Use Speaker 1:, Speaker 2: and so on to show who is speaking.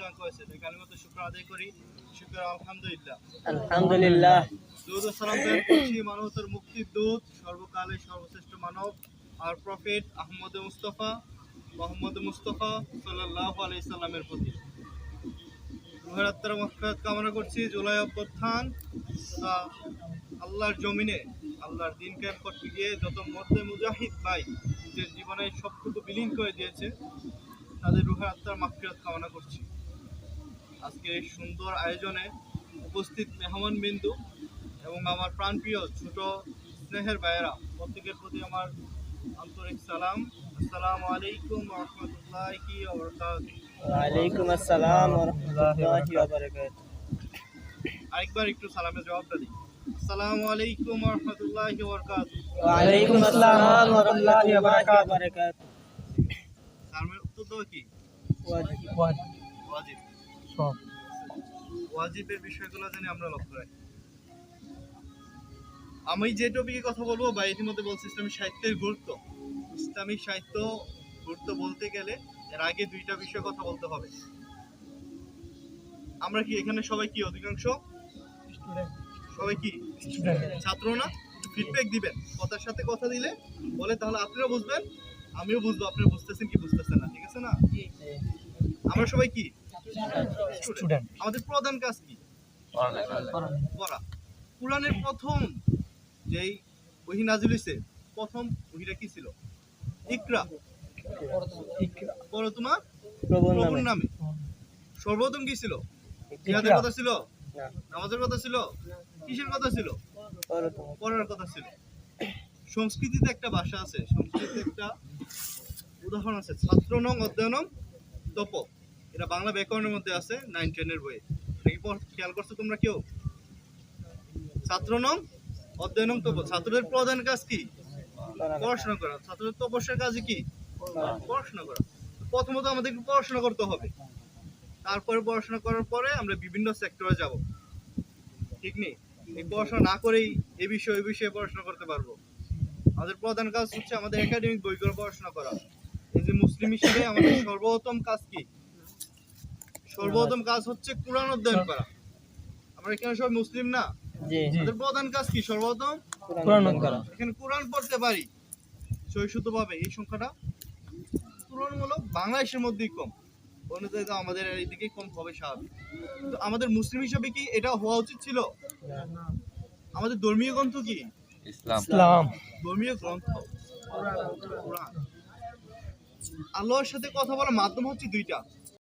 Speaker 1: দান করেছে। তাই শুক্র আদায় করি। শুক্র আলহামদুলিল্লাহ।
Speaker 2: আলহামদুলিল্লাহ।
Speaker 1: সালাম করছি মানবতার মুক্তির দূত সর্বকালের সর্বশ্রেষ্ঠ মানব আর প্রফেট আহমদ মুস্তফা মোহাম্মদ মুস্তফা সাল্লাহ সাল্লামের প্রতি। রুহের আত্মার মক্কাত কামনা করছি। জুলাই অভ্যুত্থান তা আল্লাহর জমিনে আল্লাহর দিন ক্যাম্প করতে গিয়ে যত মধ্যে মুজাহিদ ভাই নিজের জীবনে সবটুকু বিলীন করে দিয়েছে তাদের রুহের আত্মার মাফিরাত কামনা করছি। আজকের এই সুন্দর আয়োজনে উপস্থিত মেহমান বিন্দু এবং আমার প্রাণপ্রিয় ছোট স্নেহের ভাইয়েরা প্রত্যেকের প্রতি আমার আন্তরিক সালাম। আসসালামু আলাইকুম রহমতুল্লাহি
Speaker 2: ওয়ালাইকুম আসসালাম রাহমাতুল্লাহি
Speaker 1: আরেকবার একটু সালামের জবাবটা দিই। আসসালামু আলাইকুম রহমতুল্লাহি
Speaker 2: ওয়া আসসালাম ওয়া বারাকাতুহু।
Speaker 1: দেওয়া কি?
Speaker 2: ওয়াজিব।
Speaker 1: ওয়াজিব।
Speaker 2: সব
Speaker 1: ওয়াজিবের বিষয়গুলো জানি আমরা লক্ষ্য রাখি। আমি যে টপিকে কথা বলব বা ইতিমধ্যে বলছি ইসলামী সাহিত্যের গুরুত্ব। ইসলামী সাহিত্য গুরুত্ব বলতে গেলে এর আগে দুইটা বিষয় কথা বলতে হবে। আমরা কি এখানে সবাই কি অধিকাংশ? সবাই কি? ছাত্র না? ফিডব্যাক দিবেন। কথার সাথে কথা দিলে বলে তাহলে আপনারা বুঝবেন আমিও বুঝব আপনারা বুঝতেছেন কি বুঝতেছেন না ঠিক আছে না? আমরা সবাই কি? স্টুডেন্ট আমাদের প্রধান কাজ কি? পড়া। কোরআনের প্রথম যেই ওহি নাজিল হইছে প্রথম ওহিটা কি ছিল? ইকরা। পড়ো তোমার। প্রভুর
Speaker 2: নামে।
Speaker 1: সর্বপ্রথম কি ছিল? জিহাদের কথা ছিল?
Speaker 2: না।
Speaker 1: নামাজের কথা ছিল? কিসের কথা ছিল? পড়ার কথা ছিল। সংস্কৃতিতে একটা ভাষা আছে। সংস্কৃতিতে একটা উদাহরণ আছে। ছাত্র নং অধ্যয়নম তপ। এটা বাংলা ব্যাকরণের মধ্যে আছে নাইন টেনের বইয়ে এটা কি খেয়াল করছ তোমরা কেউ? ছাত্র নং অধ্যয়নম তপ ছাত্রদের প্রধান কাজ কি? পড়াশোনা করা। ছাত্রদের তপস্যার কাজ কি? পড়াশোনা করা। প্রথমত আমাদের পড়াশোনা করতে হবে। তারপরে পড়াশোনা করার পরে আমরা বিভিন্ন সেক্টরে যাব। ঠিক নেই? এই পড়াশোনা না করেই এ বিষয়ে, ওই বিষয়ে পড়াশোনা করতে পারব। আমাদের প্রধান কাজ হচ্ছে আমাদের একাডেমিক বইগুলো পড়াশোনা করা। এই যে মুসলিম হিসেবে আমাদের সর্বোত্তম কাজ কি? সর্বোত্তম কাজ হচ্ছে কোরআন অধ্যয়ন করা। আমরা এখানে সব মুসলিম না? আমাদের প্রধান কাজ কি সর্বোত্তম
Speaker 2: কোরআন করা।
Speaker 1: এখানে কোরআন পড়তে পারি। ভাবে এই সংখ্যাটা তুলনামূলক বাংলাদেশের মধ্যেই কম। অন্য জায়গায় আমাদের এইদিকে কম হবে স্বাভাবিক। তো আমাদের মুসলিম হিসাবে কি এটা হওয়া উচিত ছিল? আমাদের ধর্মীয় গ্রন্থ কি?
Speaker 2: ইসলাম।
Speaker 1: ধর্মীয় গ্রন্থ। কোরআন। আল্লাহর সাথে কথা বলার মাধ্যম হচ্ছে দুইটা।